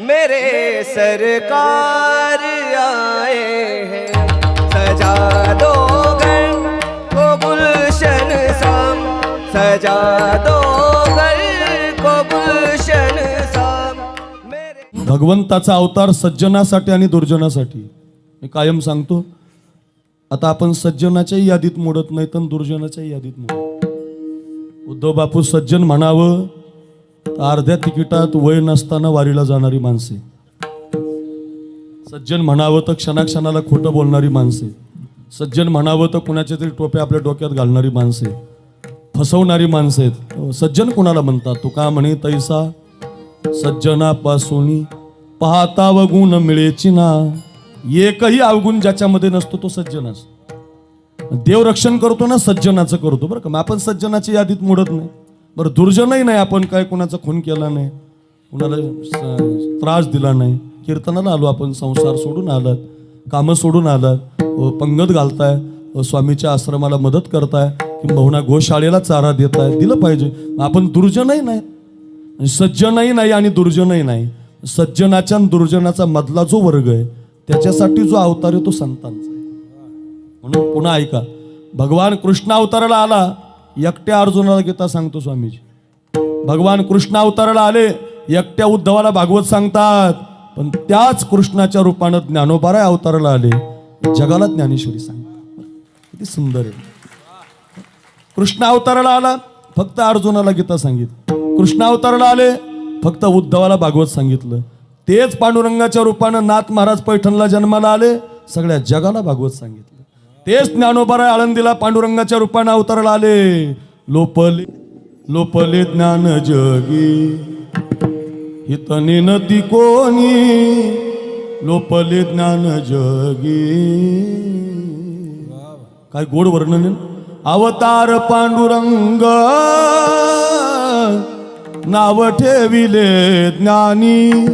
मेरे सरकार आए हैं। सजा दो घर को गुलशन शाम सजा दो घर को गुलशन शाम मेरे भगवंताचा अवतार सज्जनासाठी आणि दुर्जनासाठी. मी कायम सांगतो आता आपण सज्जनाच्याही यादीत मोडत नाही तर दुर्जनाच्याही यादीत मोडत. उद्धव बापू सज्जन म्हणावं अर्ध्या तिकिटात वय नसताना वारीला जाणारी माणसे. सज्जन म्हणावं तर क्षणाक्षणाला खोटं बोलणारी माणसे. सज्जन म्हणावं तर कुणाच्या तरी टोप्या आपल्या डोक्यात घालणारी माणसे. फसवणारी माणसे आहेत. सज्जन कुणाला म्हणतात? तू का म्हणे तैसा सज्जनापासून पाहता वगुण मिळेची ना. एकही अवगुण ज्याच्यामध्ये नसतो तो सज्जन असतो देव रक्षण करतो ना सज्जनाचं करतो. बरं का? मग आपण सज्जनाची यादीत मोडत नाही. बरं दुर्जनही नाही. आपण काय कोणाचा खून केला नाही? कुणाला त्रास दिला नाही? कीर्तनाला आलो आपण संसार सोडून आलात. कामं सोडून आलात. पंगत घालताय. स्वामीच्या आश्रमाला मदत करताय. किंबहुना गोशाळेला चारा देताय. दिलं पाहिजे. आपण दुर्जनही नाही. आणि सज्जनही नाही आणि दुर्जनही नाही. सज्जनाच्या आणि दुर्जनाचा मधला जो वर्ग आहे त्याच्यासाठी जो अवतार आहे तो संतांचा आहे. म्हणून पुन्हा ऐका. भगवान कृष्ण अवताराला आला. एकट्या अर्जुनाला गीता सांगतो स्वामीजी. भगवान कृष्ण अवताराला आले एकट्या उद्धवाला भागवत सांगतात. पण त्याच कृष्णाच्या रूपानं ज्ञानोबाराय अवताराला आले जगाला ज्ञानेश्वरी सांगतात. किती सुंदर आहे. कृष्ण अवताराला आला फक्त अर्जुनाला गीता सांगितलं. कृष्ण अवताराला आले फक्त उद्धवाला भागवत सांगितलं. तेच पांडुरंगाच्या रूपानं नाथ महाराज पैठणला जन्माला आले सगळ्या जगाला भागवत सांगितलं. तेच ज्ञानोबारा आळंदीला पांडुरंगाच्या रूपानं अवताराला आले. लोपले लोपले ज्ञान जगी. हितने नती कोणी लोपले ज्ञान जगी. काय गोड वर्णन अवतार पांडुरंग नाव ठेविले ज्ञानी.